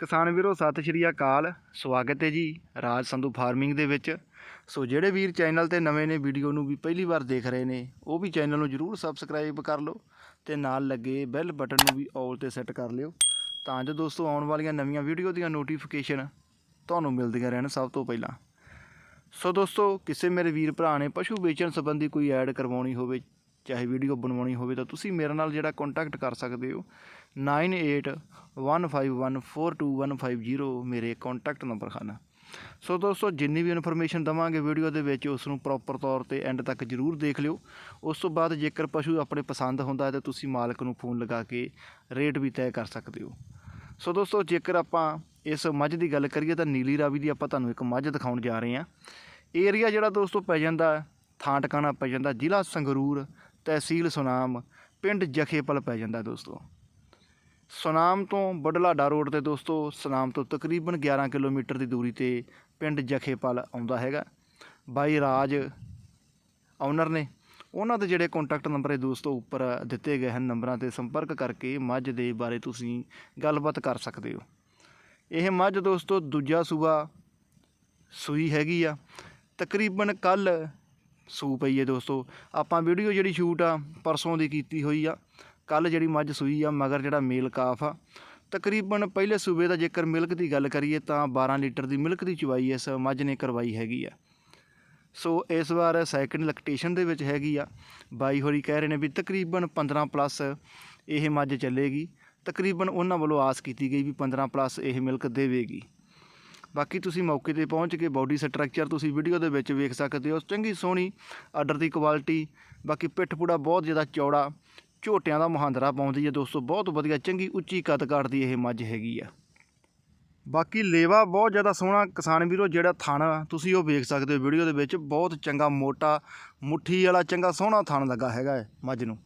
ਕਿਸਾਨ ਵੀਰੋ, ਸਤਿ ਸ਼੍ਰੀ ਅਕਾਲ। ਸਵਾਗਤ ਹੈ ਜੀ ਰਾਜ ਸੰਧੂ ਫਾਰਮਿੰਗ ਦੇ ਵਿੱਚ। ਸੋ ਜਿਹੜੇ ਵੀਰ ਚੈਨਲ ਤੇ ਨਵੇਂ ਨੇ, ਵੀਡੀਓ ਨੂੰ ਵੀ ਪਹਿਲੀ ਵਾਰ ਦੇਖ ਰਹੇ ਨੇ, ਉਹ ਵੀ ਚੈਨਲ ਨੂੰ ਜਰੂਰ ਸਬਸਕ੍ਰਾਈਬ ਕਰ ਲਓ ਤੇ ਨਾਲ ਲੱਗੇ ਬੈਲ ਬਟਨ ਨੂੰ ਵੀ ਆਲ ਤੇ ਸੈੱਟ ਕਰ ਲਿਓ ਤਾਂ ਜੋ ਦੋਸਤੋ ਆਉਣ ਵਾਲੀਆਂ ਨਵੀਆਂ ਵੀਡੀਓ ਦੀਆਂ ਨੋਟੀਫਿਕੇਸ਼ਨ ਤੁਹਾਨੂੰ ਮਿਲਦੀਆਂ ਰਹਿਣ ਸਭ ਤੋਂ ਪਹਿਲਾਂ। ਸੋ ਦੋਸਤੋ, ਕਿਸੇ ਮੇਰੇ ਵੀਰ ਭਰਾ ਨੇ ਪਸ਼ੂ ਵੇਚਣ ਸੰਬੰਧੀ ਕੋਈ ਐਡ ਕਰਵਾਉਣੀ ਹੋਵੇ ਚਾਹੇ ਵੀਡੀਓ ਬਣਵਾਉਣੀ ਹੋਵੇ ਤਾਂ ਤੁਸੀਂ ਮੇਰੇ ਨਾਲ ਜਿਹੜਾ ਕੰਟੈਕਟ ਕਰ ਸਕਦੇ ਹੋ 9815142150 ਮੇਰੇ ਕੰਟੈਕਟ ਨੰਬਰ ਹਨ ਸੋ ਦੋਸਤੋ, ਜਿੰਨੀ ਵੀ ਇਨਫੋਰਮੇਸ਼ਨ ਦਵਾਂਗੇ ਵੀਡੀਓ ਦੇ ਵਿੱਚ, ਉਸ ਨੂੰ ਪ੍ਰੋਪਰ ਤੌਰ ਤੇ ਐਂਡ ਤੱਕ ਜਰੂਰ ਦੇਖ ਲਿਓ। ਉਸ ਤੋਂ ਬਾਅਦ ਜੇਕਰ ਪਸ਼ੂ ਆਪਣੇ ਪਸੰਦ ਹੁੰਦਾ ਹੈ ਤਾਂ ਤੁਸੀਂ ਮਾਲਕ ਨੂੰ ਫੋਨ ਲਗਾ ਕੇ ਰੇਟ ਵੀ ਤੈਅ ਕਰ ਸਕਦੇ ਹੋ। ਸੋ ਦੋਸਤੋ, ਜੇਕਰ ਆਪਾਂ ਇਸ ਮੱਝ ਦੀ ਗੱਲ ਕਰੀਏ ਤਾਂ ਨੀਲੀ ਰਾਵੀ ਦੀ ਆਪਾਂ ਤੁਹਾਨੂੰ ਇੱਕ ਮੱਝ ਦਿਖਾਉਣ ਜਾ ਰਹੇ ਹਾਂ। ਏਰੀਆ ਜਿਹੜਾ ਦੋਸਤੋ ਪੈ ਜਾਂਦਾ ਥਾਂ ਟਿਕਾਣਾ ਪੈ ਜਾਂਦਾ ਜ਼ਿਲ੍ਹਾ ਸੰਗਰੂਰ ਤਹਿਸੀਲ ਸੁਨਾਮ, ਪਿੰਡ ਜਖੇਪਲ ਪੈ ਜਾਂਦਾ ਦੋਸਤੋ। ਸੁਨਾਮ ਤੋਂ ਬਡਲਾਡਾ ਰੋਡ ਤੇ ਦੋਸਤੋ, ਸੁਨਾਮ ਤੋਂ ਤਕਰੀਬਨ 11 ਕਿਲੋਮੀਟਰ ਦੀ ਦੂਰੀ ਤੇ ਪਿੰਡ ਜਖੇਪਲ ਆਉਂਦਾ ਹੈਗਾ। ਬਾਈ ਰਾਜ ਓਨਰ ਨੇ ਉਹਨਾਂ ਦੇ ਜਿਹੜੇ ਕੰਟੈਕਟ ਨੰਬਰ ਹੈ ਦੋਸਤੋ ਉੱਪਰ ਦਿੱਤੇ ਗਏ ਹਨ, ਨੰਬਰਾਂ ਤੇ ਸੰਪਰਕ ਕਰਕੇ ਮੱਝ ਦੇ ਬਾਰੇ ਤੁਸੀਂ ਗੱਲਬਾਤ ਕਰ ਸਕਦੇ ਹੋ। ਇਹ ਮੱਝ ਦੋਸਤੋ ਦੂਜਾ ਸੂਬਾ ਸੂਈ ਹੈਗੀ ਆ। ਤਕਰੀਬਨ ਕੱਲ ਸੂ ਪਈ ਹੈ ਦੋਸਤੋ। ਆਪਾਂ ਵੀਡੀਓ ਜਿਹੜੀ ਸ਼ੂਟ ਆ, ਪਰਸੋਂ ਦੀ ਕੀਤੀ ਹੋਈ ਆ। ਕੱਲ ਜਿਹੜੀ ਮੱਝ ਸੂਈ ਆ, ਮਗਰ ਜਿਹੜਾ ਮੇਲ ਕਾਫ ਆ। ਤਕਰੀਬਨ ਪਹਿਲੇ ਸੂਬੇ ਦਾ ਜੇਕਰ ਮਿਲਕ ਦੀ ਗੱਲ ਕਰੀਏ ਤਾਂ 12 ਲੀਟਰ ਦੀ ਮਿਲਕ ਦੀ ਚੁਵਾਈ ਇਸ ਮੱਝ ਨੇ ਕਰਵਾਈ ਹੈਗੀ ਆ। ਸੋ ਇਸ ਵਾਰ ਸੈਕਿੰਡ ਲੈਕਟੇਸ਼ਨ ਦੇ ਵਿੱਚ ਹੈਗੀ ਆ। ਬਾਈ ਹੋਰੀ ਕਹਿ ਰਹੇ ਨੇ ਵੀ ਤਕਰੀਬਨ 15 ਪਲੱਸ ਇਹ ਮੱਝ ਚੱਲੇਗੀ। ਤਕਰੀਬਨ ਉਹਨਾਂ ਵੱਲੋਂ ਆਸ ਕੀਤੀ ਗਈ ਵੀ 15 ਪਲੱਸ ਇਹ ਮਿਲਕ ਦੇਵੇਗੀ। ਬਾਕੀ ਤੁਸੀਂ ਮੌਕੇ ਤੇ ਪਹੁੰਚ ਕੇ ਬਾਡੀ ਸਟਰਕਚਰ ਤੁਸੀਂ ਵੀਡੀਓ ਦੇ ਵਿੱਚ ਵੇਖ ਸਕਦੇ ਹੋ। ਚੰਗੀ ਸੋਹਣੀ ਆਰਡਰ ਦੀ ਕੁਆਲਿਟੀ ਬਾਕੀ ਪਿੱਠ ਪੂੜਾ ਬਹੁਤ ਜ਼ਿਆਦਾ ਚੌੜਾ ਝੋਟਿਆਂ ਦਾ ਮਹਾਂਦਰਾ ਪਾਉਂਦੀ ਹੈ ਦੋਸਤੋ ਬਹੁਤ ਵਧੀਆ ਚੰਗੀ ਉੱਚੀ ਕੱਦ ਕਾਠ ਦੀ ਇਹ ਮੱਝ ਹੈਗੀ ਆ। ਬਾਕੀ ਲੇਵਾ ਬਹੁਤ ਜ਼ਿਆਦਾ ਸੋਹਣਾ ਕਿਸਾਨ ਵੀਰੋ ਜਿਹੜਾ ਥਣ ਆ, ਤੁਸੀਂ ਉਹ ਵੇਖ ਸਕਦੇ ਹੋ ਵੀਡੀਓ ਦੇ ਵਿੱਚ ਬਹੁਤ ਚੰਗਾ ਮੋਟਾ ਮੁੱਠੀ ਵਾਲਾ ਚੰਗਾ ਸੋਹਣਾ ਥਣ ਲੱਗਾ ਹੈਗਾ ਹੈ ਮੱਝ ਨੂੰ।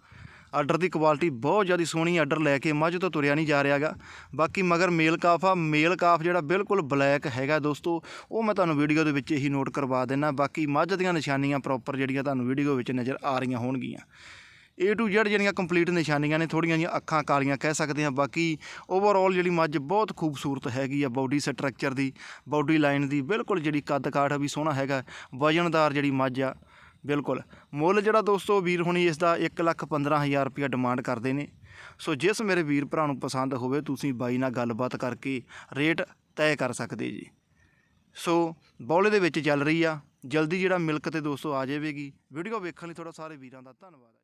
ਆਰਡਰ ਦੀ ਕੁਆਲਿਟੀ ਬਹੁਤ ਜ਼ਿਆਦਾ ਸੋਹਣੀ ਆਰਡਰ ਲੈ ਕੇ ਮੱਝ ਤੋਂ ਤੁਰਿਆ ਨਹੀਂ ਜਾ ਰਿਹਾਗਾ। ਬਾਕੀ ਮਗਰ ਮੇਲ ਕਾਫ ਆ ਮੇਲ ਕਾਫ ਜਿਹੜਾ ਬਿਲਕੁਲ ਬਲੈਕ ਹੈਗਾ ਦੋਸਤੋ, ਉਹ ਮੈਂ ਤੁਹਾਨੂੰ ਵੀਡੀਓ ਦੇ ਵਿੱਚ ਹੀ ਨੋਟ ਕਰਵਾ ਦੇਣਾ ਬਾਕੀ ਮੱਝ ਦੀਆਂ ਨਿਸ਼ਾਨੀਆਂ ਪ੍ਰੋਪਰ ਜਿਹੜੀਆਂ ਤੁਹਾਨੂੰ ਵੀਡੀਓ ਵਿੱਚ ਨਜ਼ਰ ਆ ਰਹੀਆਂ ਹੋਣਗੀਆਂ। A to Z ਜਿਹੜੀਆਂ ਕੰਪਲੀਟ ਨਿਸ਼ਾਨੀਆਂ ਨੇ ਥੋੜੀਆਂ ਜਿਹੀਆਂ ਅੱਖਾਂ ਕਾਲੀਆਂ ਕਹਿ ਸਕਦੇ ਹਾਂ। ਬਾਕੀ ਓਵਰਆਲ ਜਿਹੜੀ ਮੱਝ ਬਹੁਤ ਖੂਬਸੂਰਤ ਹੈਗੀ ਆ ਬਾਡੀ ਸਟਰਕਚਰ ਦੀ ਬਾਡੀ ਲਾਈਨ ਦੀ, ਬਿਲਕੁਲ ਜਿਹੜੀ ਕੱਦ ਕਾਠ ਵੀ ਸੋਹਣਾ ਹੈਗਾ। ਵਜਨਦਾਰ ਜਿਹੜੀ ਮੱਝ ਆ ਬਿਲਕੁਲ। ਮੁੱਲ ਜਿਹੜਾ ਦੋਸਤੋ ਵੀਰ ਹੁਣੀ ਇਸ ਦਾ 115000 ਰੁਪਇਆ ਡਿਮਾਂਡ ਕਰਦੇ ਨੇ। ਸੋ ਜਿਸ ਮੇਰੇ ਵੀਰ ਭਰਾ ਨੂੰ ਪਸੰਦ ਹੋਵੇ, ਤੁਸੀਂ ਬਾਈ ਨਾਲ ਗੱਲਬਾਤ ਕਰਕੇ ਰੇਟ ਤੈਅ ਕਰ ਸਕਦੇ ਜੀ। ਸੋ ਬੌਲੇ ਦੇ ਵਿੱਚ ਚੱਲ ਰਹੀ ਆ। ਜਲਦੀ ਜਿਹੜਾ ਮਿਲਕ ਤੇ ਦੋਸਤੋ ਆ ਜਾਵੇਗੀ। ਵੀਡੀਓ ਵੇਖਣ ਲਈ ਤੁਹਾਡਾ ਸਾਰੇ ਵੀਰਾਂ ਦਾ ਧੰਨਵਾਦ।